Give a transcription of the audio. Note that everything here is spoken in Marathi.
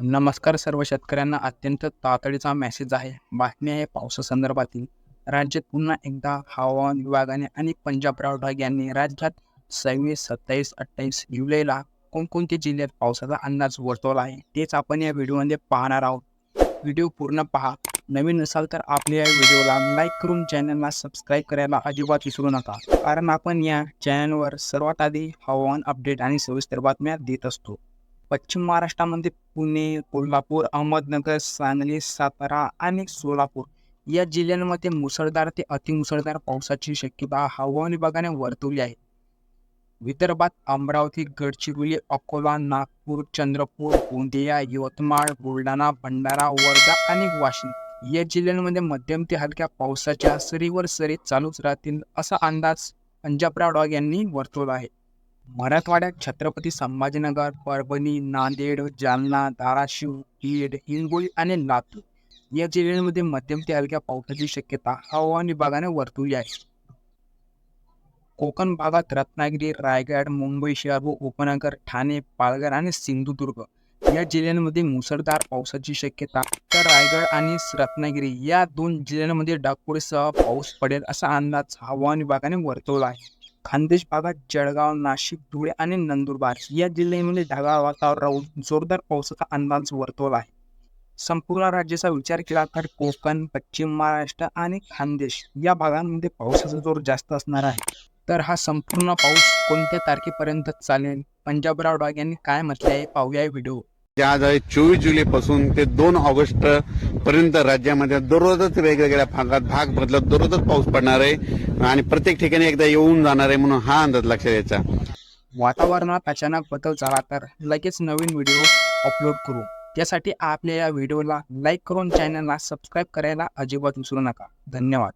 नमस्कार सर्व शेतकऱ्यांना अत्यंत तातडीचा मेसेज आहे. बातमी आहे पावसासंदर्भातील. राज्यात पुन्हा एकदा हवामान विभागाने आणि पंजाब रावढाग यांनी राज्यात सव्वीस सत्तावीस अठ्ठावीस जुलैला कोणकोणत्या जिल्ह्यात पावसाचा अंदाज वर्तवला आहे तेच आपण या व्हिडिओमध्ये पाहणार आहोत. व्हिडिओ पूर्ण पहा. नवीन असाल तर आपल्या या व्हिडिओला लाईक करून चॅनलला सबस्क्राईब करायला अजिबात विसरू नका. कारण आपण या चॅनलवर सर्वात आधी हवामान अपडेट आणि सविस्तर बातम्या देत असतो. पश्चिम महाराष्ट्रामध्ये पुणे कोल्हापूर अहमदनगर सांगली सातारा आणि सोलापूर या जिल्ह्यांमध्ये मुसळधार ते अतिमुसळधार पावसाची शक्यता हवामान विभागाने वर्तवली आहे. विदर्भात अमरावती गडचिरोली अकोला नागपूर चंद्रपूर गोंदिया यवतमाळ बुलढाणा भंडारा वर्धा आणि वाशिम या जिल्ह्यांमध्ये मध्यम ते हलक्या पावसाच्या सरीवर सरी चालूच राहतील असा अंदाज पंजाबराव डॉग यांनी वर्तवला आहे. मराठवाड्यात छत्रपती संभाजीनगर परभणी नांदेड जालना धाराशिव बीड हिंगोली आणि लातूर या जिल्ह्यांमध्ये मध्यम ते हलक्या पावसाची शक्यता हवामान विभागाने वर्तवली आहे. कोकण भागात रत्नागिरी रायगड मुंबई शहर व उपनगर ठाणे पालघर आणि सिंधुदुर्ग या जिल्ह्यांमध्ये मुसळधार पावसाची शक्यता तर रायगड आणि रत्नागिरी या दोन जिल्ह्यांमध्ये डागपुरीसह पाऊस पडेल असा अंदाज हवामान विभागाने वर्तवला आहे. खानदेश भागात जळगाव नाशिक धुळे आणि नंदुरबार या जिल्ह्यांमध्ये ढगाळ वातावरण राहून जोरदार पावसाचा अंदाज वर्तवला आहे. संपूर्ण राज्याचा विचार केला तर कोकण पश्चिम महाराष्ट्र आणि खानदेश या भागांमध्ये पावसाचा जोर जास्त असणार आहे. तर हा संपूर्ण पाऊस कोणत्या तारखेपर्यंत चालेल? पंजाबराव डॉग यांनी काय म्हटलं आहे पाहूया व्हिडिओ जे आज चोवीस जुलै पासून ते दोन ऑगस्ट पर्यंत राज्यामध्ये दररोजच वेगवेगळ्या भागात भाग बदलत दररोजच पाऊस पडणार आहे आणि प्रत्येक ठिकाणी एकदा येऊन जाणार आहे म्हणून हा अंदाज लक्षात यायचा. वातावरणात अचानक बदल झाला तर लगेच नवीन व्हिडिओ अपलोड करू. त्यासाठी आपल्या या व्हिडिओला लाईक करून चॅनलला सबस्क्राईब करायला अजिबात विसरू नका. धन्यवाद.